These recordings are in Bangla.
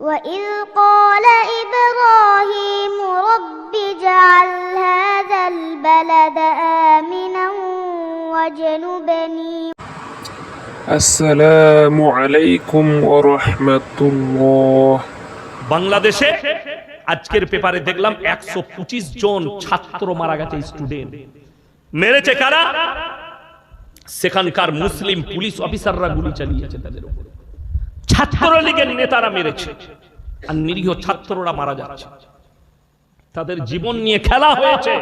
وإذ قال إبراهيم رب اجعل هذا البلد آمنا واجنبني আসসালামু আলাইকুম ওরহমতুল্লাহ বাংলাদেশে আজকের পেপারে দেখলাম একশো পঁচিশ জন ছাত্র মারা গেছে স্টুডেন্ট মেরেছে কারা সেখানকার মুসলিম পুলিশ অফিসাররা গুলি চালিয়েছে তাদের উপর ছাত্রলীগের নেতারা মেরেছে। আর নিরীহ ছাত্ররা মারা যাচ্ছে। তাদের জীবন নিয়ে খেলা হয়েছে।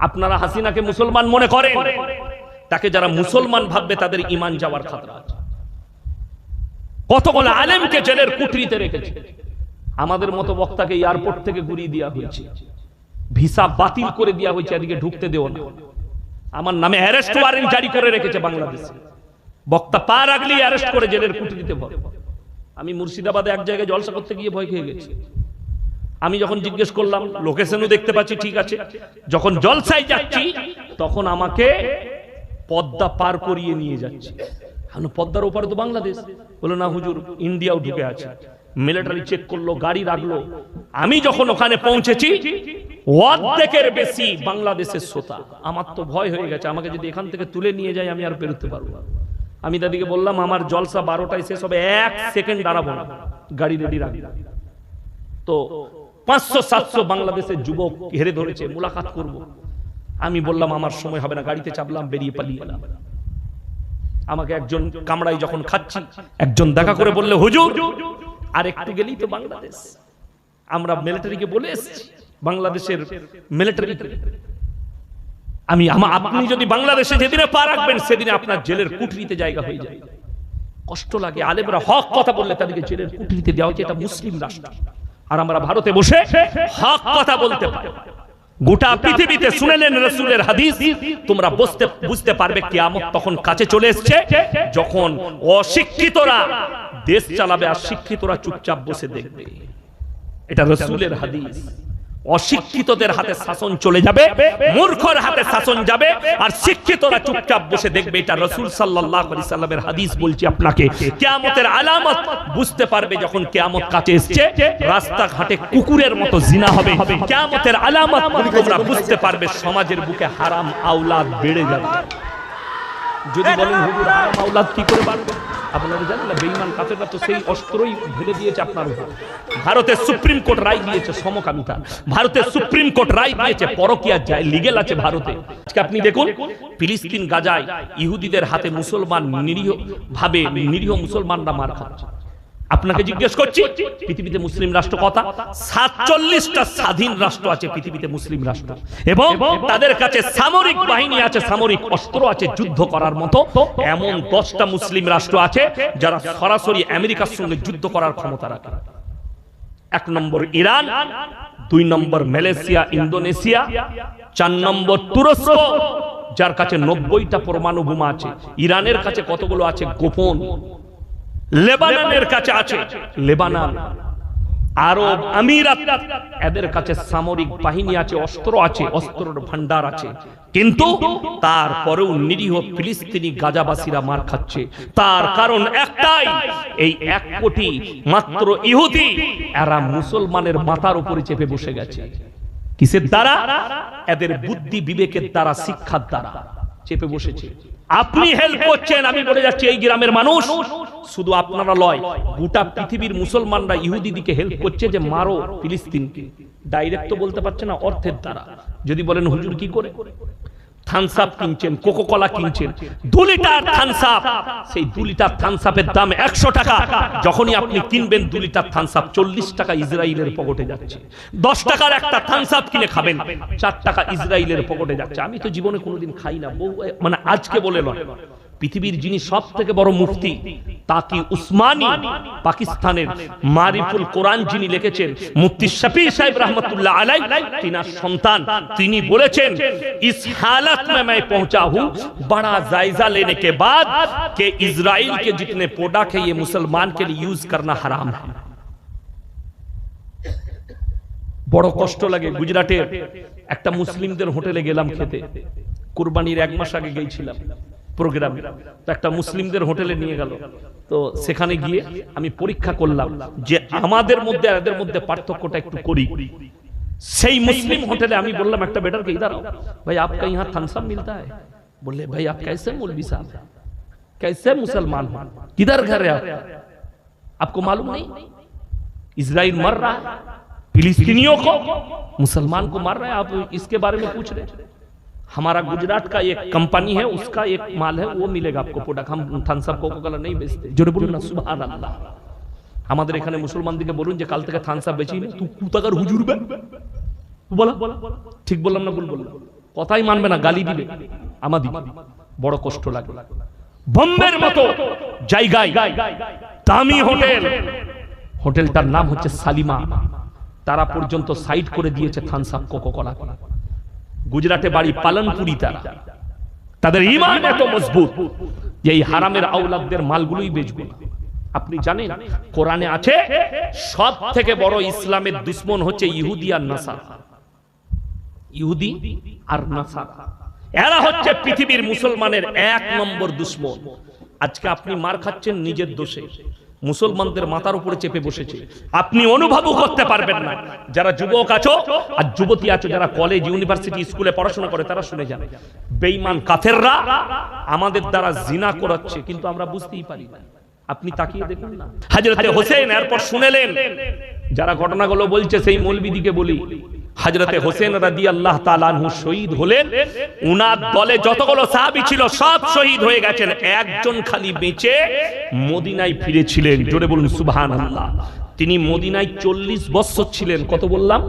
আপনারা হাসিনাকে মুসলমান মনে করেন? তাকে যারা মুসলমান ভাববে, তাদের ইমান যাওয়ার খাতরা আছে। কতগুলো আলেমকে জেলের কুঠরিতে রেখেছে। আমাদের মতো বক্তাকে এয়ারপোর্ট থেকে ঘুরিয়ে দেওয়া হয়েছে। ভিসা বাতিল করে দেওয়া হয়েছে, এদিকে ঢুকতে দেও না। আমার নামে অ্যারেস্ট ওয়ারেন্ট জারি করে রেখেছে বাংলাদেশে। বক্তা পা রাখলি অ্যারেস্ট করে জেলের কুঠরিতে ভরে আমি মুর্শিদাবাদে এক জায়গায় জলসা করতে গিয়ে ভয় খেয়ে গেছি। আমি যখন জিজ্ঞেস করলাম লোকেশনও দেখতে পাচ্ছি, ঠিক আছে? যখন জলসায় যাচ্ছি, তখন আমাকে পদ্মা পার করিয়ে নিয়ে যাচ্ছে। পদ্মার ওপারে তো বাংলাদেশ। বলো না হুজুর, ইন্ডিয়াও ঢুকে আছে। মিলিটারি চেক করল, গাড়ি রাখল। আমি যখন ওখানে পৌঁছেছি, অর্ধেকের বেশি বাংলাদেশের শ্রোতা। আমার তো ভয় হয়ে গেছে, আমাকে যদি এখান থেকে তুলে নিয়ে যায়, আমি আর বেরোতে পারব না। আমি দাদিকে বললাম, আমার জলসা বারোটায় শেষ হবে, এক সেকেন্ড দাঁড়াবো না। গাড়ি রেডি রাখব। তো পাঁচশো, সাতশো বাংলাদেশের যুবক ঘেরে ধরেছে, মুলাকাত করব। আমি বললাম, আমার সময় হবে না। গাড়িতে চাপলাম, বেরিয়ে পালিয়ে এলাম আমাকে একজন কামড়াই যখন খাচ্ছি, একজন দেখা করে বললে, হুজুর, আর একটু গেলেই তো বাংলাদেশ। আমরা মিলিটারিকে বলে এসেছি, বাংলাদেশের মিলিটারি আমি, আমা- আপনি যদি বাংলাদেশে যেদিনে পা রাখবেন, সেদিনে আপনার জেলের কুঠরিতে জায়গা হয়ে যায় কষ্ট লাগে, আলেমরা হক কথা বললে তাদেরকে জেলের কুঠরিতে দেওয়া হচ্ছে এটা মুসলিম রাষ্ট্র। আর আমরা ভারতে বসে হক কথা বলতে পারি। গোটা পৃথিবীতে শুনেলেন রসুলের হাদিস, তোমরা বুঝতে বুঝতে পারবে কিয়ামত তখন কাছে চলে এসছে, যখন অশিক্ষিতরা দেশ চালাবে আর শিক্ষিতরা চুপচাপ বসে দেখবে। এটা রসুলের হাদিস। অশিক্ষিতদের হাতে শাসন চলে যাবে মূর্খর হাতে শাসন যাবে আর শিক্ষিতরা চুপচাপ বসে দেখবে এটা রসুল সাল্লাল্লাহু আলাইহি সাল্লামের হাদিস বলছি আপনাকে। কিয়ামতের আলামত বুঝতে পারবে যখন কিয়ামত কাছে এসছে রাস্তাঘাটে কুকুরের মতো জিনা হবে। কিয়ামতের আলামত তোমরা বুঝতে পারবে সমাজের বুকে হারাম আওলাদ বেড়ে যাবে। যদি বলেন হুজুর হারাম আওলাদ কি করে বাড়বে আপনারা জানেন না, বেঈমান কাফেররা তো সেই অস্ত্রই ঢেলে দিয়েছে আপনার উপর। ভারতের সুপ্রিম কোর্ট রায় দিয়েছে সমকামিতা। ভারতের সুপ্রিম কোর্ট রায় দিয়েছে পরকিয়া যায় লিগেল আছে ভারতে। আজকে আপনি দেখুন, ফিলিস্তিন, গাজায় ইহুদিদের হাতে মুসলমান নিরীহ ভাবে নিরীহ মুসলমানরা মার খাচ্ছে। আপনাকে জিজ্ঞেস করছি পৃথিবীতে মুসলিম রাষ্ট্র কথা? সাতচল্লিশটা স্বাধীন রাষ্ট্র আছে পৃথিবীতে মুসলিম রাষ্ট্র। এবং তাদের কাছে সামরিক বাহিনী আছে সামরিক অস্ত্র আছে যুদ্ধ করার মতো। এমন দশটা মুসলিম রাষ্ট্র আছে যারা সরাসরি আমেরিকার সঙ্গে যুদ্ধ করার ক্ষমতা রাখে। এক নম্বর ইরান দুই নম্বর মালয়েশিয়া ইন্দোনেশিয়া চার নম্বর তুরস্ক যার কাছে নব্বইটা পরমাণু বোমা আছে। ইরানের কাছে কতগুলো আছে? গোপন। লেবাননের কাছে আছে। লেবানন, আরব আমিরাত, এদের কাছে সামরিক বাহিনী আছে, অস্ত্র আছে, অস্ত্রের ভান্ডার আছে। কিন্তু তারপরেও নিরীহ ফিলিস্তিনি গাজাবাসীরা মার খাচ্ছে। তার কারণ একটাই, এই এক কোটি মাত্র ইহুদি, এরা মুসলমানের মাথার উপরে চেপে বসে গেছে। কিসের দ্বারা? এদের বুদ্ধি বিবেকের দ্বারা, শিক্ষার দ্বারা। চেপে বসেছে। আপনি হেল্প করছেন আমি বলে যাচ্ছি এই গ্রামের মানুষ শুধু আপনারা লয়। গোটা পৃথিবীর মুসলমানরা ইহুদি দিকে হেল্প করছে যে মারো ফিলিস্তিনকে। ডাইরেক্ট তো বলতে পারছে না অর্থের দ্বারা। যদি বলেন হুজুর কি করে? থানসাপ কিনছেন কোকো কলা কিনছেন। দু লিটার থানসাপ সেই দু লিটার থানসাপের দাম একশো টাকা। যখনই আপনি কিনবেন দু লিটার থানসাপ চল্লিশ টাকা ইসরায়েলের পকেটে যাচ্ছে। দশ টাকার একটা থানসাপ কিনে খাবেন, চার টাকা ইসরায়েলের পকেটে যাচ্ছে। আমি তো জীবনে কোনোদিন খাই না, বউ মানে আজকে বলে নয়। পৃথিবীর যিনি সব থেকে বড় মুফতি তাকি উসমানী পাকিস্তানের মারিফুল কোরআন যিনি লিখেছেন মুফতি শফি সাহেব রহমতুল্লাহ আলাই তিনার সন্তান তিনি বলেছেন इस हालत में मैं पहुंचा हूं बड़ा जायजा लेने के बाद कि इजराइल के जितने प्रोडक्ट है ये मुसलमान के लिए यूज करना हराम है বড় কষ্ট লাগে গুজরাটের একটা মুসলিমদের হোটেলে গেলাম খেতে কুরবানির এক মাস আগে प्रोग्राम तो एक मुस्लिम देर होटेले निये गलो तो सेखाने गिये आमी परीक्षा करलाम जे आमादेर मध्य आर एदेर मध्य पार्थक्यटा एकटू करी सेई मुस्लिम होटले आमी बोललाम एकटा बेटार के इधर आओ भाई आपका यहाँ थम्स मिलता है बोले भाई आप कैसे मौलवी साहब कैसे मुसलमान हो किधर घर है आपका आपको मालूम नहीं इजराइल मर रहा है फिलिस्तीनियों को मुसलमान को मार रहा है आप इसके बारे में पूछ रहे हैं हमारा गुजरात का एक कंपनी है, उसका एक माल है, वो मिलेगा आपको प्रोडक्ट हम থানসাপ কোকো কোলা नहीं बेचते। জোরে বলুন না সুবহানাল্লাহ আমাদের এখানে মুসলমানদেরকে বলুন যে কাল থেকে থানসাপ বেচি তুই কুতাকার হুজুর বে বলা ঠিক বললাম না ভুল বললাম কথাই মানবে না গালি দিবে আমাদের বড় কষ্ট লাগে বম্বের মতো জায়গায় দামি হোটেল হোটেলটার নাম হচ্ছে সালিমা তারা পর্যন্ত সাইড করে দিয়েছে থানসাপ কোকো কোলা গুজরাটে বাড়ি পালনপুরি তারা। তাদের ইমান এত মজবুত যে এই হারামের আউলাদদের মালগুলোই বেচবে আপনি জানেন, কোরআনে আছে সব থেকে বড় ইসলামের দুশ্মন হচ্ছে ইহুদি আর নাসারা। ইহুদি আর নাসারা। এরা হচ্ছে পৃথিবীর মুসলমানের এক নম্বর দুশ্মন। আজকে আপনি মার খাচ্ছেন নিজের দোষে। মুসলমানদের মাথার উপরে চেপে বসেছে। আপনি অনুভবও করতে পারবেন না। যারা যুবক আছো আর যুবতী আছো, যারা কলেজ ইউনিভার্সিটি স্কুলে পড়াশোনা করে, তারা শুনে যান। বেঈমান কাফেররা আমাদের দ্বারা জিনা করাচ্ছে, কিন্তু আমরা বুঝতেই পারি না। আপনি তাকিয়ে দেখুন না। হাজরতে হোসেন এরপর শুনেলেন, যারা ঘটনাগুলো বলছে, সেই মৌলবিদিকে বলি। হাজরতে হোসেন রাদি আল্লাহ তালানহু শহীদ হলেন। উনার দলে যতগুলো সাহাবি ছিল সব শহীদ হয়ে গেছেন। একজন খালি বেঁচে মদিনায় ফিরেছিলেন। জোরে বলুন সুবহান আল্লাহ তিনি মদিনায় চল্লিশ বৎসর ছিলেন। কত বললাম?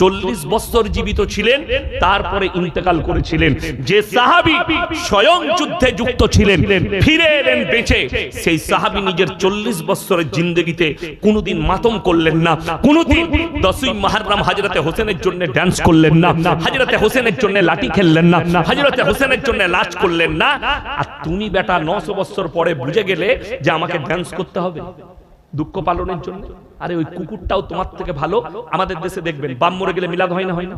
চল্লিশ বৎসর জীবিত ছিলেন, তারপরে ইন্তেকাল করেছিলেন। যে সাহাবি স্বয়ং যুদ্ধে যুক্ত ছিলেন, ফিরে এলেন বেঁচে। সেই সাহাবি নিজের চল্লিশ বৎসরের জিন্দগিতে কোনোদিন মাতম করলেন না, কোনোদিন দশই মাহারাম হাজরতে হোসেনের জন্য ড্যান্স করলেন না হাজরতে হোসেনের জন্য লাঠি খেললেন না হাজরতে হোসেনের জন্য লাচ করলেন না। আর তুমি বেটা নশো বৎসর পরে বুঝে গেলে যে আমাকে ড্যান্স করতে হবে। দুঃখ পালনের জন্য? আরে ওই কুকুরটাও তোমার থেকে ভালো। আমাদের দেশে দেখবেন, বাম মরে গেলে মিলাদ হয় না হয় না?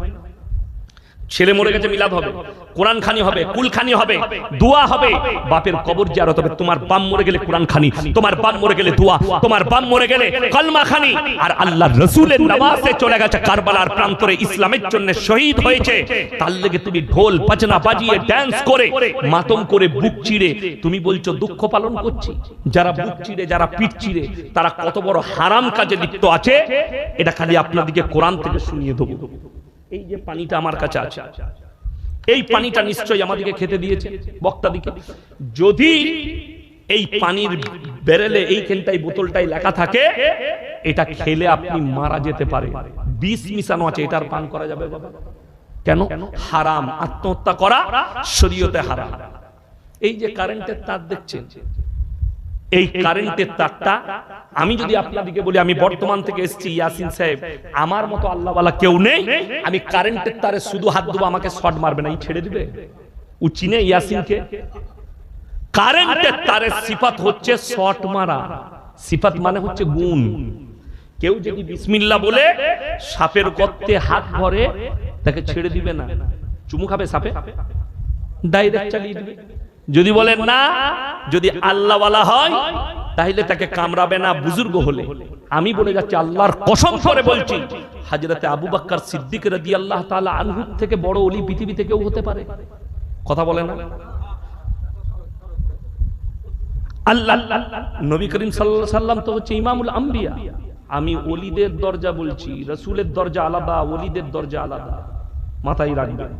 ছেলে মরে গেছে, মিলাদ হবে কোরআন খানি হবে কুল খানি হবে, দোয়া হবে। বাপের কবর জিয়ারত হবে, তোমার বাম মরে গেলে কোরআন খানি তোমার বাম মরে গেলে দোয়া, তোমার বাম মরে গেলে কলমা খানি আর আল্লাহ রসুলের নামাজে চলে গেছে কারবালার প্রান্তরে, ইসলামের জন্য শহীদ হয়েছে। তার লেগে তুমি ঢোল, বাজনা বাজিয়ে ড্যান্স করে, মাতম করে বুক চিড়ে, তুমি বলছো, দুঃখ পালন করছি। যারা বুক চিড়ে, যারা পিঠ চিড়ে, তারা কত বড় হারাম কাজে লিপ্ত আছে? এটা খালি আপনাদেরকে কোরআন থেকে শুনিয়ে দেবো। এই যে পানিটা আমার কাছে আছে এই পানিটা নিশ্চয়ই আমাদেরকে খেতে দিয়েছে বক্তাদিকে। যদি এই পানির বেরেলে এইখানটাই বোতলটাই লেখা থাকে এটা খেলে আপনি মারা যেতে পারে। বিষ মিশানো আছে এটার পান করা যাবে বাবা। কেন? হারাম আত্মহত্যা করা শরীয়তে হারাম। এই যে কারেন্টের তার দেখছেন। এই কারেন্টের তারটা, আমি যদি আপনাদেরকে বলি, আমি বর্তমান থেকে এসেছি, ইয়াসিন সাহেব, আমার মতো আল্লাহওয়ালা কেউ নেই, আমি কারেন্টের তারে শুধু হাত দেবো আমাকে শর্ট মারবে না, এই ছেড়ে দিবে? ও চিনে ইয়াসিনকে? কারেন্টের তারের সিফাত হচ্ছে শর্ট মারা। সিফাত মানে হচ্ছে গুণ। কেউ যদি বিসমিল্লা বলে, সাপের গর্তে হাত ভরে তাকে ছেড়ে দিবে না। চুমু খাবে সাপে? ডাইরেক্ট চালিয়ে দিবে। যদি বলেন না, যদি আল্লাহওয়ালা হয়, তাহলে তাকে কামড়াবে না বুজুর্গ হলে। আমি বলে যাচ্ছি, আল্লাহর কসম করে বলছি, হাজরতে আবু বাক্কার সিদ্দিক রাদি আল্লাহ তাআলা আনহুর থেকে বড় অলি পৃথিবীতে কেউ হতে পারে? কথা বলে না? আল্লাহ, নবী করিম সাল্লাল্লাহু সাল্লাম তো হচ্ছে ইমামুল আম্বিয়া। আমি অলিদের দরজা বলছি, রসুলের দরজা আলাদা, অলিদের দরজা আলাদা। মাথায় রাখবেন।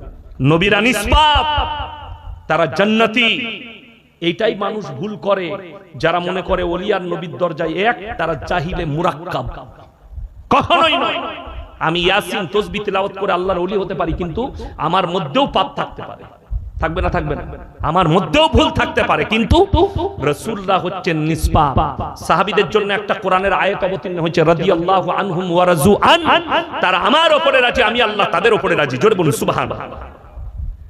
নবীরা নিষ্পাপ। তারা জান্নাতি। এইটাই মানুষ ভুল করে। যারা মনে করে ওলিয়ার নবীর দরজায় এক, তারা চাহিলে মুরাক্কাব। কখনোই নয়। আমি ইয়াসিন তসবি তেলাওয়াত করে আল্লাহর ওলি হতে পারি, কিন্তু আমার মধ্যেও পাপ থাকতে পারে। থাকবে না থাকবে না। আমার মধ্যেও ভুল থাকতে পারে, কিন্তু রাসূলরা হচ্ছেন নিষ্পাপ। সাহাবীদের জন্য একটা কোরআনের আয়াত অবতীর্ণ হয়েছে, রাদিয়াল্লাহু আনহুম ওয়া রাজু আন। তারা আমার উপরে রাজি, আমি আল্লাহ তাদের উপরে রাজি। জোরে বলুন, সুবহানাল্লাহ।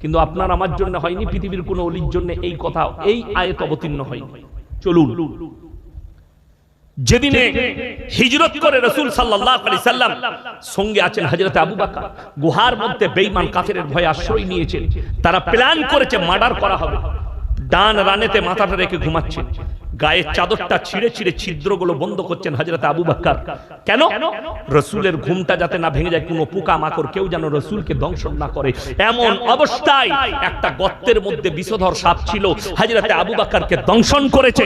কিন্তু আপনার আমার জন্য হয়নি, পৃথিবীর কোন অলির জন্য এই কথা, এই আয়ত অবতীর্ণ হয়নি। চলুন। যেদিনে হিজরত করে রসুল সাল্লাম সঙ্গে আছেন হাজরত আবু বাকা গুহার মধ্যে বেইমান কাফের ভয়ে আশ্রয় নিয়েছেন, তারা প্ল্যান করেছে মার্ডার করা হবে। ডান রানেতে মাথাটা রেখে ঘুমাচ্ছেন। গায়ের চাদরটা ছিঁড়ে ছিঁড়ে ছিদ্রগুলো বন্ধ করছেন হাজরত আবু বাক্কার কেন? রসুলের ঘুমটা যাতে না ভেঙে যায়, কোনো পোকা মাকড়, কেউ যেন রসুলকে দংশন না করে। এমন অবস্থায় একটা গর্তের মধ্যে বিষধর সাপ ছিল হাজরতে আবু বাক্কারকে দংশন করেছে।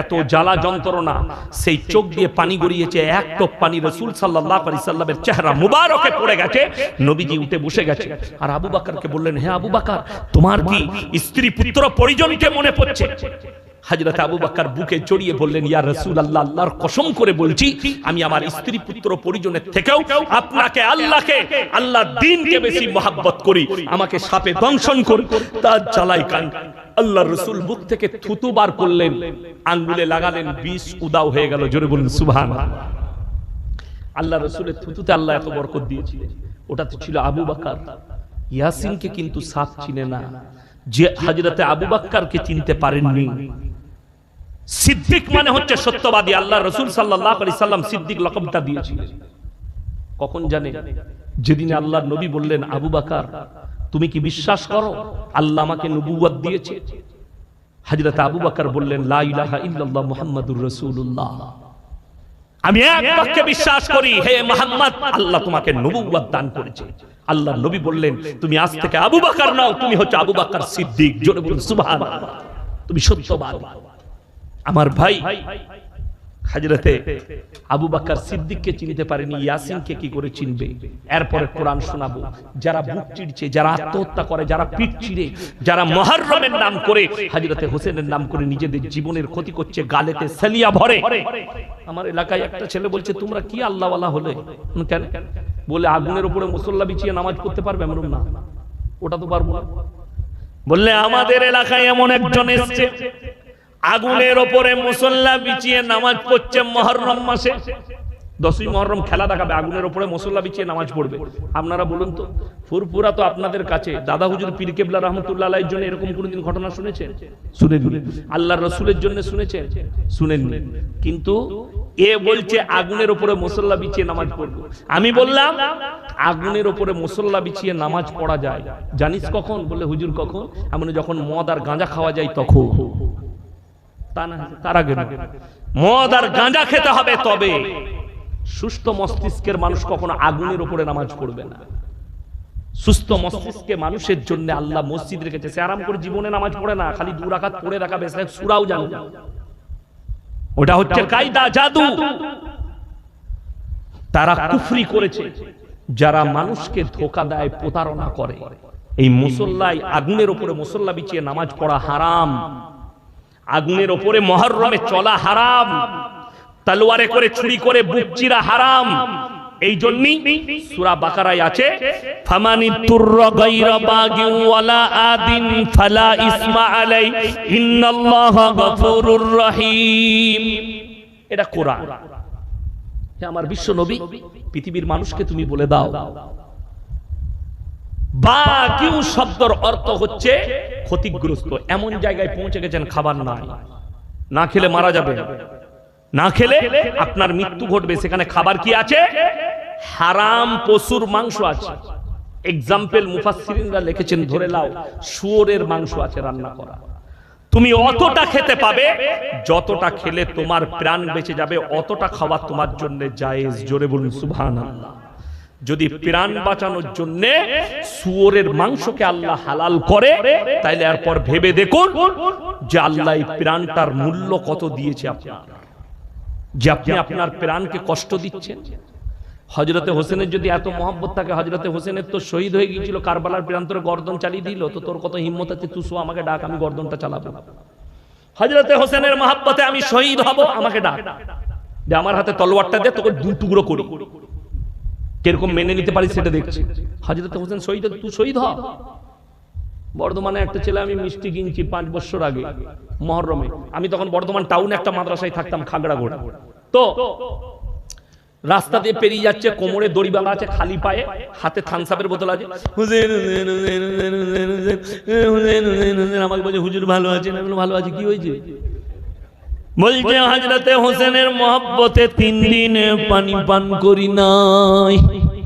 এত জ্বালা যন্ত্রণা, সেই চোখ দিয়ে পানি গড়িয়েছে, এক টপ পানি রসুল সাল্লাহ আলি সাল্লামের চেহারা মুবারকে পড়ে গেছে, নবীজি উঠে বসে গেছে। আর আবু বাক্কারকে বললেন হ্যাঁ আবু বাক্কার তোমার কি স্ত্রী পুত্র পরিজনকে মনে পড়ছে? হাজরত আবু বাক্কার বুকে জড়িয়ে বললেন, ইয়া রসুল আল্লাহ আল্লাহর কসম করে বলছি, আমি আমার স্ত্রী পুত্র পরিজনের থেকেও আপনাকে আল্লাহকে আল্লাহ দিনকে বেশি মহাব্বত করি। আমাকে সাপে দংশন করে, তার জ্বালাই কান। আল্লাহ রসুল বুক থেকে থুতু বার করলেন আঙ্গুলে লাগালেন, বিষ উদাও হয়ে গেল, জোরে বলুন সুবহান আল্লাহ রসুলের থুতুতে আল্লাহ এত বরকত দিয়েছিলেন। ওটা তো ছিল আবু বাকার। ইয়াসিনকে কিন্তু সাপ চিনে না। যে হাজরতে আবু বাক্কারকে চিনতে পারেননি সিদ্দিক মানে হচ্ছে সত্যবাদী। আল্লাহ রসুল সাল্লাহ আলি সাল্লাম সিদ্দিক লকবটা দিয়েছিলেন। কখন জানে? যেদিন আল্লাহ নবী বললেন, আবু বাকার, তুমি কি বিশ্বাস করো? আল্লাহ আমাকে নবুয়াত দিয়েছে। হাজরত আবু বাকার বললেন, লা ইলাহা ইল্লাল্লাহ মুহাম্মাদুর রাসূলুল্লাহ। আমি এক বিশ্বাস করি, হে মোহাম্মদ, আল্লাহ তোমাকে নবুয়াত দান করেছে। আল্লাহ নবী বললেন, তুমি আজ থেকে আবু বাকার নাও, তুমি হচ্ছে আবু বাকার সিদ্দিক। জোরে বলুন, সুবহানাল্লাহ। তুমি সত্যবাদী। আমার ভাই হাজরতে আবু বাক্কার সিদ্দিককে চিনতে পারেনি ইয়াসিনকে কি করে চিনবে? এরপরে কোরআন শোনাবো। যারা বুক চিড়ছে যারা আত্মহত্যা করে যারা পিঠ চিড়ে যারা মহরমের নাম করে হাজরতে হোসেনের নাম করে নিজেদের জীবনের ক্ষতি করছে গালেতে সালিয়া ভরে। আমার এলাকায় একটা ছেলে বলছে তোমরা কি আল্লাহওয়ালা হলে? কেন? বলে আগুনের উপরে মুসল্লা বিছিয়ে নামাজ পড়তে পারবে? বললাম, না। ওটা তো পারব না। বললে আমাদের এলাকায় এমন একজন এসছে। আগুনের ওপরে মুসল্লা বিছিয়ে নামাজ পড়ছে মহরম মাসে। দশই মহরম খেলা দেখাবে, আগুনের ওপরে মুসল্লা বিছিয়ে নামাজ পড়বে। আপনারা বলুন তো ফুরপুরা তো আপনাদের কাছে, দাদা হুজুর পীর কেবলা রহমতুল্লাহ জন্য এরকম কোনোদিন ঘটনা শুনেছেন? শুনেননি। আল্লাহর রসুলের জন্য শুনেছেন? শুনেননি। কিন্তু এ বলছে আগুনের ওপরে মুসল্লা বিছিয়ে নামাজ পড়ব। আমি বললাম, আগুনের ওপরে মুসল্লা বিছিয়ে নামাজ পড়া যায়। জানিস কখন? বলে হুজুর, কখন? আমি যখন মদ আর গাঁজা খাওয়া যায় তখন। মদ আর গাঁজা খেতে হবে তবে। সুস্থ মস্তিষ্কের মানুষ কখনো আগুনের উপরে নামাজ না। সুস্থ মস্তিষ্কে মানুষের জন্য আল্লাহ মসজিদ রেখেছে। সে আরাম করে জীবনে নামাজ পড়ে না, খালি পড়ে রাখাবে সে সুরাও জানো ওটা হচ্ছে কায়দা, জাদু। তারা কুফরি করেছে। যারা মানুষকে ধোকা দেয়, প্রতারণা করে। এই মুসল্লায় আগুনের উপরে মুসল্লা বিছিয়ে নামাজ পড়া হারাম। আগুনের ওপরে মহরমে চলা হারাম, তলোয়ারে করে ছুরি করে বুকচিরা হারাম। এই জন্যই সূরা বাকারায় আছে, ফামানি তুরর গায়রা বাগি ওয়ালা আদিন ফালা ইসমা আলাই, ইন্নাল্লাহা গফুরুর রহিম। এটা কোরআন। আমার বিশ্ব নবী, পৃথিবীর মানুষকে তুমি বলে দাও বা কিউ শব্দর অর্থ হচ্ছে ক্ষতিগ্রস্ত। এমন জায়গায় পৌঁছে গেছেন, খাবার নাই। না খেলে মারা যাবে। না খেলে আপনার মৃত্যু ঘটবে। সেখানে খাবার কি আছে? হারাম পশুর মাংস আছে। এক্সাম্পল মুফাসসিরিনরা লিখেছেন, ধরে লাও শুয়োরের মাংস আছে রান্না করা। তুমি অতটা খেতে পাবে, যতটা খেলে তোমার প্রাণ বেঁচে যাবে, অতটা খাবার তোমার জন্য জায়েজ। জোরে বলুন, সুবহানাল্লাহ। যদি প্রাণ বাঁচানোর জন্য শুয়োরের মাংসকে আল্লাহ হালাল করে তাইলে এরপর ভেবে দেখুন যে আল্লাহ এই প্রাণটার মূল্য কত দিয়েছে আপনার? যে আপনি আপনার প্রাণকে কষ্ট দিচ্ছেন। হজরতে হোসেনের যদি এত মহব্বত থাকে হজরতে হোসেনের তো শহীদ হয়ে গিয়েছিল কারবালার প্রান্তরে গর্দন চালিয়ে দিল তো তোর কত হিম্মত আছে? তুই শো আমাকে ডাক আমি গর্দনটা চালাবো। হজরতে হোসেনের মহাব্বতে আমি শহীদ হব আমাকে ডাক। যে আমার হাতে তলোয়ারটা দে তোকে দু টুকরো করি। কীরকম মেনে নিতে পারি সেটা দেখছি হাজরত হোসেন শহীদ তুই শহীদ হ বর্ধমানে একটা ছেলে আমি মিষ্টি কিনছি পাঁচ বছর আগে মহরমে আমি তখন বর্ধমান টাউনে একটা মাদ্রাসায় থাকতাম খাগড়াগোড়া তো রাস্তা দিয়ে পেরিয়ে যাচ্ছে কোমরে দড়ি বাঁধা আছে খালি পায়ে হাতে থানসাপের বোতল আছে। আমাকে বলছে হুজুর ভালো আছেন আমি ভালো আছে কি হয়েছে বলছে হাজরতে হোসেনের মহব্বতে তিন দিন পানি পান করি নাই।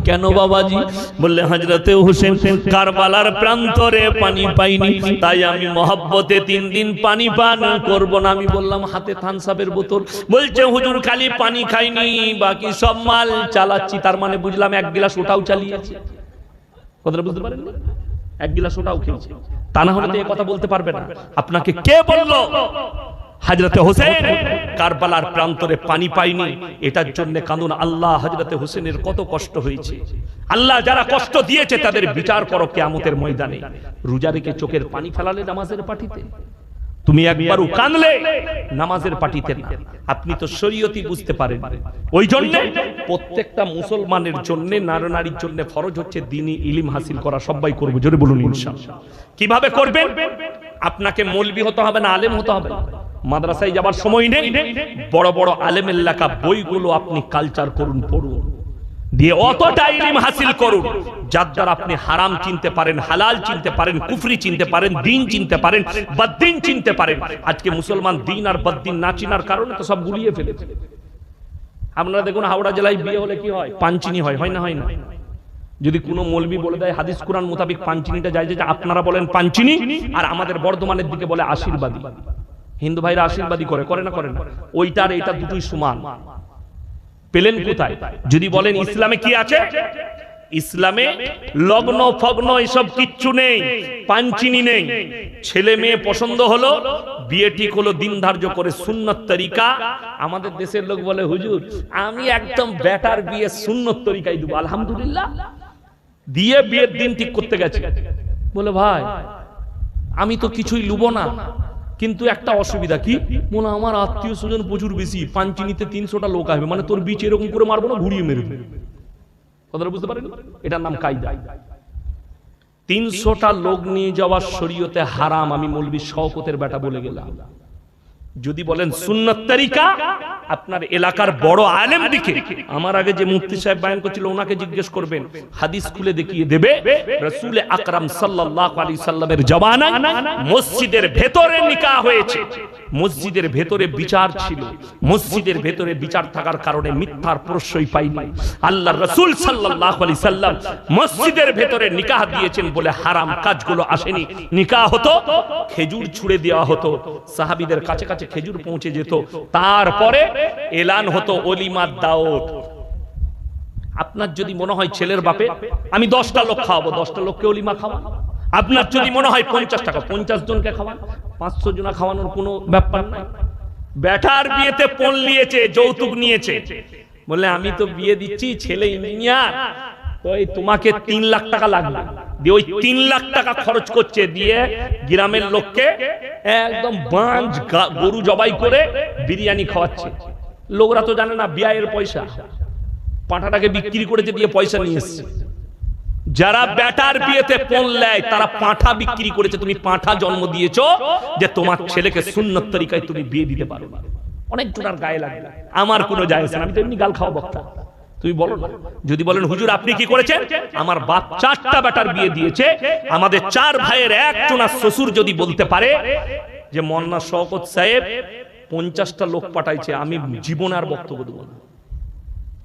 কেন বাবাজি? বললে হজরতে হোসেন, কারবালার প্রান্তরে পানি পাইনি, তাই আমি মহাব্বতে তিন দিন পানি পান করব না। আমি বললাম, হাতে থানসাপের বোতল। বলছে, হুজুর, খালি পানি খাইনি, বাকি সব মাল চালাচ্ছি। তার মানে বুঝলাম এক গিলাস ওটাও চালিয়েছি। কথাটা বুঝতে পারেন এক গিলাস ওটাও খেয়েছে। তা না হলে কথা বলতে পারবে না। আপনাকে কে বলল? হাজরতে হোসেন, কারবালার প্রান্তরে পানি পাইনি। এটার জন্য কাঁদুন। আল্লাহ হাজরতে হোসেনের কত কষ্ট হয়েছে। আল্লাহ যারা কষ্ট দিয়েছে, তাদের বিচার করো কেয়ামতের ময়দানে। রোজা রেখে চোখের পানি ফেলালে নামাজের পাঠিতে তুমি একবারও কানলে নামাজের পাঠিতে না। আপনি তো শরীয়তি বুঝতে পারেন। ওই জন্য প্রত্যেকটা মুসলমানের জন্য নার নারীর জন্য ফরজ হচ্ছে দিনই ইলিম হাসিল করা। সবাই করবে। জোরে বলুন ইনশাআল্লাহ। কীভাবে করবেন? আপনাকে মৌলবি হতে হবে না আলেম হতে হবে। মাদ্রাসায় যাবার সময় নেই। বড় বড় আলেমের লেখা বইগুলো আপনি কালচার করুন, পড়ুন। দিয়ে অতটা ইলিম হাসিল করুন, যার দ্বারা আপনি হারাম চিনতে পারেন, হালাল চিনতে পারেন, কুফরি চিনতে পারেন, দিন চিনতে পারেন চিনতে পারেন। আজকে মুসলমান দিন আর না চিনার কারণে তো সব গুলিয়ে আপনারা দেখুন হাওড়া জেলায় বিয়ে হলে কি হয়? পাঞ্চিনি হয় হয় না হয় না? যদি কোনো মৌলবি বলে দেয়, হাদিস কোরআন মোতাবিক পাঞ্চিনিটা যায় যে আপনারা বলেন পাঞ্চিনি, আর আমাদের বর্ধমানের দিকে বলে আশীর্বাদী। হিন্দু ভাইরা আশীর্বাদী করে করে না করে না। ওইটার এটা দুটোই সমান। পেলেন কোথায়? যদি বলেন ইসলামে কি আছে? ইসলামে লগ্ন, ফগ্ন, এসব কিচ্ছু নেই, পাঞ্চিনি নেই। ছেলে মেয়ে পছন্দ হলো, বিয়ে ঠিক হলো, দিন ধার্য করে সুন্নত তরিকা। আমাদের দেশের লোক বলে, হুজুর, আমি একদম বেটার বিয়ে সুন্নত তরিকায় দেবো, আলহামদুলিল্লাহ। দিয়ে বিয়ের দিন ঠিক করতে গেছে। বলে, ভাই, আমি তো কিছুই লুবো না। কিন্তু একটা অসুবিধা কি? মনে আমার আত্মীয় স্বজন প্রচুর বেশি, পাঞ্চিনিতে তিনশোটা লোক আসবে মানে তোর বিচ এরকম করে মারবো না, ঘুরিয়ে মেরে কথাটা বুঝতে পারেন? এটার নাম কায়দা। তিনশোটা লোক নিয়ে যাওয়ার শরীয়তে হারাম, আমি মলবি শওকতের বেটা বলে গেলাম। যদি বলেন সুন্নত তরিকা আপনার এলাকার বড় আলেম দিকে। আমার আগে যে মুফতি সাহেব বায়ান করছিল ওনাকে জিজ্ঞেস করবেন হাদিস খুলে দেখিয়ে দেবে রসুল আকরাম সাল্লাল্লাহু আলাইহি সাল্লামের জমানায় মসজিদের ভেতরে নিকাহ হয়েছে। মসজিদের ভেতরে বিচার ছিল। মসজিদের ভেতরে বিচার থাকার কারণে মিথ্যার প্রশ্রয় পাইনি। আল্লাহ রসুল সাল্লাল্লাহু আলাইহি সাল্লাম মসজিদের ভেতরে নিকাহ দিয়েছেন বলে হারাম কাজগুলো আসেনি। নিকাহ হতো খেজুর ছুঁড়ে দেওয়া হতো। সাহাবীদের কাছে কাছে খেজুর পৌঁছে যেত। তারপরে এলান হতো অলিমার দাওত আপনার যদি মনে হয় ছেলের বাপে, আমি দশটা লোক খাওয়াবো। দশটা লোককে অলিমা খাওয়া আপনার যদি মনে হয় পঞ্চাশ টাকা, পঞ্চাশ জনকে খাওয়ান। পাঁচশো জনা খাওয়ানোর কোনো ব্যাপার নাই। ব্যাটার বিয়েতে পণ নিয়েছে, যৌতুক নিয়েছে। বলে আমি তো বিয়ে দিচ্ছি, ছেলে ইঞ্জিনিয়ার। তোমাকে তিন লাখ টাকা লাগবে। দিয়ে ওই তিন লাখ টাকা খরচ করছে দিয়ে গ্রামের লোককে একদম গা- গরু জবাই করে বিরিয়ানি খাওয়াচ্ছে। লোকরা তো জানে না বিয়ের পয়সা। পাঁঠাটাকে বিক্রি করেছে দিয়ে পয়সা নিয়ে এসছে। যারা ব্যাটার বিয়েতে পণ নেয়, তারা পাঁঠা বিক্রি করেছে। তুমি পাঁঠা জন্ম দিয়েছ যে তোমার ছেলেকে সুন্নত তরিকায় তুমি বিয়ে দিতে পারো অনেক জোনার গায়ে লাগে আমার কোনো যায় আমি তো এমনি গাল খাওয়া বক্তা। তুমি বলো না। যদি বলেন, হুজুর, আপনি কি করেছেন? আমার বাপ চারটা বেটার বিয়ে দিয়েছে। আমাদের চার ভাইয়ের একজনা শ্বশুর যদি বলতে পারে যে, মন্না শওকত সাহেব পঞ্চাশটা লোক পাঠাইছে, আমি জীবনে আর বক্তব্য দেবো না।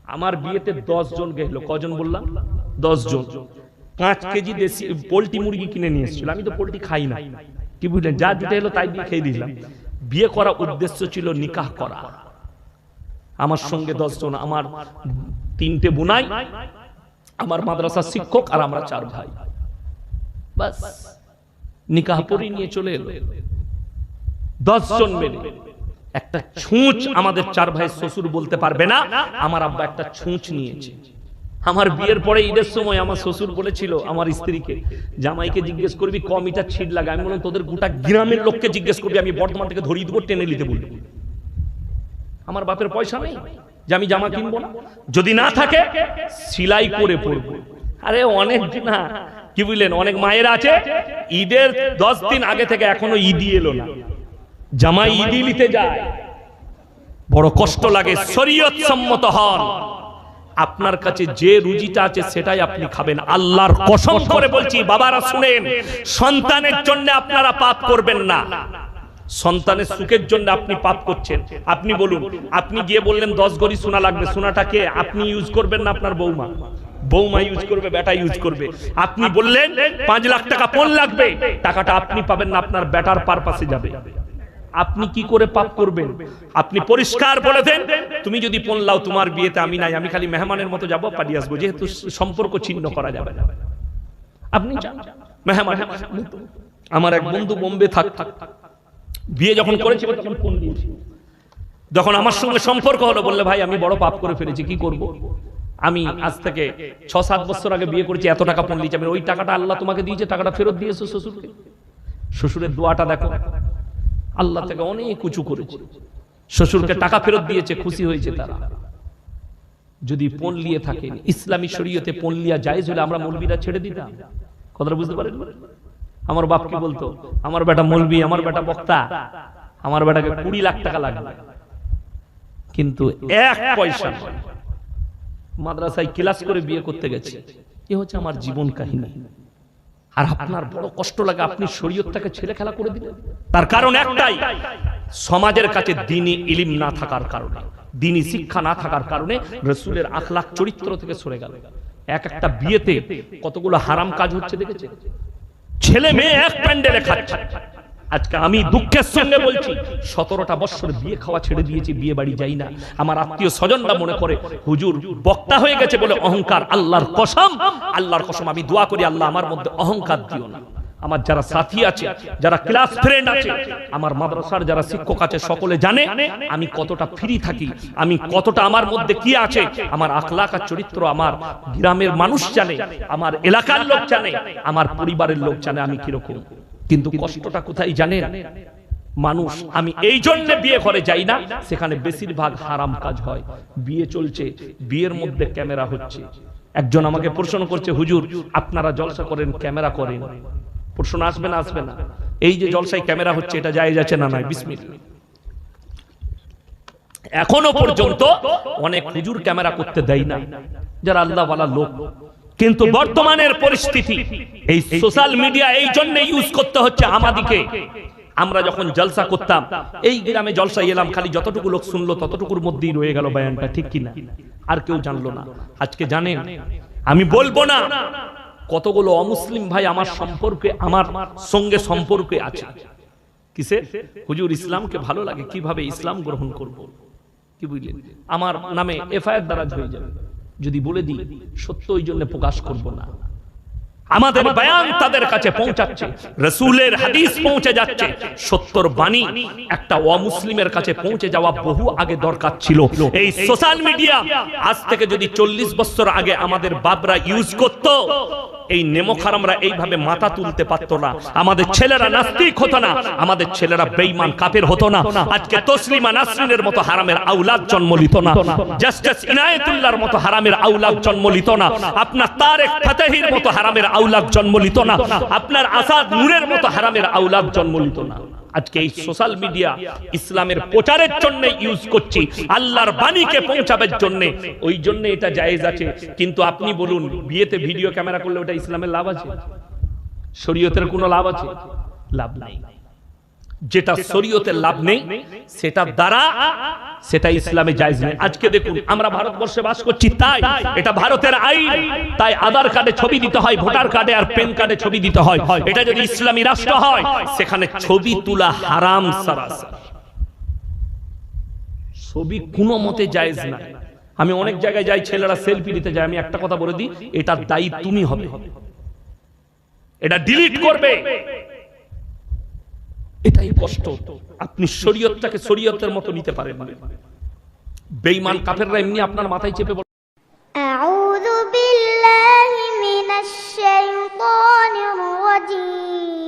আমার বিয়েতে দশ জন গেল। কজন বললাম? দশ জন। পাঁচ কেজি দেশি, পোলট্রি মুরগি কিনে নিয়ে এসেছিল। আমি তো পোলট্রি খাই না। কি বুঝলেন? যা জুটে এলো তাই দিয়ে খেয়ে দিলাম। বিয়ে করা উদ্দেশ্য ছিল নিকাহ করা। আমার সঙ্গে দশ জন আমার তিনটে বুনাই আমার মাদ্রাসার শিক্ষক আর আমরা চার ভাই। বাস নিকাহ পরি নিয়ে চলে এলো। দশ জন মিলে। একটা ছুঁচ আমাদের চার ভাই শ্বশুর বলতে পারবে না। আমার আব্বা একটা ছুঁচ নিয়েছে। আমার বিয়ের পরে ঈদের সময় আমার শ্বশুর বলেছিল আমার স্ত্রীকে জামাইকে জিজ্ঞেস করবি ক মিটার ছিট লাগে। আমি বললাম তোদের গোটা গ্রামের লোককে জিজ্ঞেস করবি আমি বর্ধমান থেকে ধরিয়ে দেবো টেনে নিতে বলব। আমার বাপের পয়সা নেই যে আমি জামা কিনবো না? যদি না থাকে, সিলাই করে পরবো। আরে অনেক না, কি বুঝলেন? অনেক মায়ের আছে, ঈদের দশ দিন আগে থেকে এখনও ঈদি এলো না। জামাই ঈদি নিতে যায়। বড় কষ্ট লাগে, শরীয়ত সম্মত হন। আপনার কাছে যে রুজিটা আছে, সেটাই আপনি খাবেন। আল্লাহর কসম করে বলছি, বাবারা শুনেন, সন্তানের জন্য আপনারা পাপ করবেন না। সন্তানের সুখের জন্য আপনি পাপ করছেন। আপনি বলুন, আপনি গিয়ে বললেন, দশ গড়ি সোনা লাগবে, সোনাটাকে আপনি ইউজ করবেন না আপনার বৌমা? বৌমা ইউজ করবে, বেটা ইউজ করবে। আপনি বললেন, পাঁচ লাখ টাকা পণ লাগবে, টাকাটা আপনি পাবেন না, আপনার বেটার পারপাসে যাবে। আপনি কি করে পাপ করবেন? আপনি পরিষ্কার বলে দেন, তুমি যদি পণ লাও, তোমার বিয়েতে আমি নাই, আমি খালি মেহমানের মতো যাব, পালিয়ে আসব, যেহেতু সম্পর্ক ছিন্ন করা যাবে না। আপনি মেহমান। আমার এক বন্ধু বোম্বে থাক থাক। বিয়ে যখন করেছিল তখন ফোন দিয়েছি যখন আমার সঙ্গে সম্পর্ক হলো বললে ভাই আমি বড় পাপ করে ফেলেছি কি করব? আমি আজ থেকে ছ সাত বছর আগে বিয়ে করেছি এত টাকা পণ দিয়েছি আমি ওই টাকাটা আল্লাহ তোমাকে দিয়েছে টাকাটা ফেরত দিয়েছ শ্বশুরকে। শ্বশুরের দোয়াটা দেখো আল্লাহ থেকে অনেক উঁচু করেছে। শ্বশুরকে টাকা ফেরত দিয়েছে খুশি হয়েছে তারা। যদি পণ লিয়ে থাকেন ইসলামী শরীয়তে পণ লিয়া জায়েজ হলে আমরা মৌলবীরা ছেড়ে দিতাম। কথাটা বুঝতে পারেন? আমার বাপ কি বলতো? আমার বেটা মৌলবী, আমার বেটা বক্তা, আমার বেটাকে কুড়ি লাখ টাকা লাগবে কিন্তু এক পয়সা মাদ্রাসায় ক্লাস করে বিয়ে করতে গেছে। এ হচ্ছে আমার জীবন কাহিনী। আর আপনার বড় কষ্ট লাগে, আপনি শরীয়তটাকে ছেলে খেলা করে দিলেন। তার কারণ একটাই, সমাজের কাছে দিনই ইলিম না থাকার কারণে দিনই শিক্ষা না থাকার কারণে রসুলের আখলাখ চরিত্র থেকে সরে গেল। এক একটা বিয়েতে কতগুলো হারাম কাজ হচ্ছে দেখেছে ছেলে মেয়ে এক প্যান্ডেলে খাচ্ছে। আজকে আমি দুঃখের সঙ্গে বলছি, সতেরোটা বছর বিয়ে খাওয়া ছেড়ে দিয়েছি, বিয়ে বাড়ি যাই না। আমার আত্মীয় স্বজনরা মনে করে, হুজুর বক্তা হয়ে গেছে বলে অহংকার আল্লাহর কসম। আল্লাহর কসম আমি দোয়া করি, আল্লাহ আমার মধ্যে অহংকার দিও না। আমার যারা সাথী আছে, যারা ক্লাস ফ্রেন্ড আছে, আমার মাদ্রাসার যারা শিক্ষক আছে, সকলে জানে, আমি কতটা ফ্রি থাকি, আমি কতটা আমার মধ্যে কি আছে, আমার আখলাক আর চরিত্র আমার গ্রামের মানুষ জানে, আমার এলাকার লোক জানে, আমার পরিবারের লোক জানে আমি কীরকম। কিন্তু কষ্টটা কোথায় জানেন? মানুষ, আমি এই জন্য বিয়ে ঘরে যাই না, সেখানে বেশিরভাগ হারাম কাজ হয়। বিয়ে চলছে, বিয়ের মধ্যে ক্যামেরা হচ্ছে। একজন আমাকে প্রশ্ন করছে, হুজুর, আপনারা জলসা করেন, ক্যামেরা করেন। প্রশ্ন আসবে না আসবে না। এই যে জলসায় ক্যামেরা হচ্ছে, এটা যায় যাচ্ছে না নয় বিসমিল্লাহ। এখনও পর্যন্ত অনেক হুজুর ক্যামেরা করতে দেয় না, যারা আল্লাহ ওয়ালা লোক। কিন্তু বর্তমানের পরিস্থিতি, এই সোশ্যাল মিডিয়া এই জন্য ইউজ করতে হচ্ছে আমাদিকে। আমরা যখন জলসা করতাম, এই গ্রামে জলসা এলাম, খালি যতটুকু লোক শুনলো, ততটুকুর মধ্যেই রয়ে গেল বয়ানটা, ঠিক কিনা? আর কেউ জানলো না। আজকে জানেন, আমি বলব না কতগুলো অমুসলিম ভাই আমার সম্পর্কে, আমার সঙ্গে সম্পর্কে আছে? কিসে হুজুর ইসলামকে ভালো লাগে, কীভাবে ইসলাম গ্রহণ করব? কি বুঝলেন? আমার নামে এফআইআর দ্বারা হয়ে যাবে। যদি বলে দিই, সত্য ওই জন্য প্রকাশ করব না। আমাদের বয়ান তাদের কাছে পৌঁছাচ্ছে। রসুলের হাদিস পৌঁছে যাচ্ছে। সত্যর বাণী একটা অমুসলিমের কাছে পৌঁছে যাওয়া বহু আগে দরকার ছিল। এই সোশ্যাল মিডিয়া আজ থেকে যদি চল্লিশ বছর আগে আমাদের বাবরা ইউজ করত এই নেমখারামরা এইভাবে মাথা তুলতে পারতো না। আমাদের ছেলেরা নাস্তিক হতো না। আমাদের ছেলেরা বেঈমান কাফের হতো না। আজকে তসলিমা নাসরিনের মতো হারামের আউলাদ জন্ম নিত না। জাস্টিস ইনায়েতুল্লাহর মতো হারামের আউলাদ জন্ম নিত না। আপনার তারেক ফাতেহির মতো হারামের আউলাদ জন্ম নিত না। আপনার আসাদ নূরের মতো হারামের আউলাদ জন্ম না। আজকে এই সোশ্যাল মিডিয়া ইসলামের প্রচারের জন্য ইউজ করছি। আল্লাহর বাণীকে পৌঁছাবার জন্য। ওই জন্য এটা জায়েজ আছে। কিন্তু আপনি বলুন, বিয়েতে ভিডিও ক্যামেরা করলে ওটা ইসলামের লাভ আছে? শরীয়তের কোনো লাভ আছে? লাভ নাই। যেটা শরীয়তের লাভ নেই, সেটা দ্বারা সেটা ইসলামে জায়েজ নেই। আজকে দেখুন, আমরা ভারতবর্ষে বাস করছি, তাই এটা ভারতের আইন। তাই আধার কার্ডে ছবি দিতে হয়, ভোটার কার্ডে আর প্যান কার্ডে ছবি দিতে হয়। এটা যদি ইসলামী রাষ্ট্র হয়, সেখানে ছবি তোলা হারাম সারাসার ছবি কোনো মতে জায়েজ না। আমি অনেক জায়গায় যাই, ছেলেরা সেলফি নিতে যায়। আমি একটা কথা বলে দিই, এটার দায়ী তুমি হবে। এটা ডিলিট করবে। এটাই কষ্ট। আপনি শরীয়তটাকে শরীয়তের মতো নিতে পারেন না। বেঈমান কাফেররা এমনি আপনার মাথায় চেপে বলে আউযু বিল্লাহি মিনাশ শাইতানির রাজিম।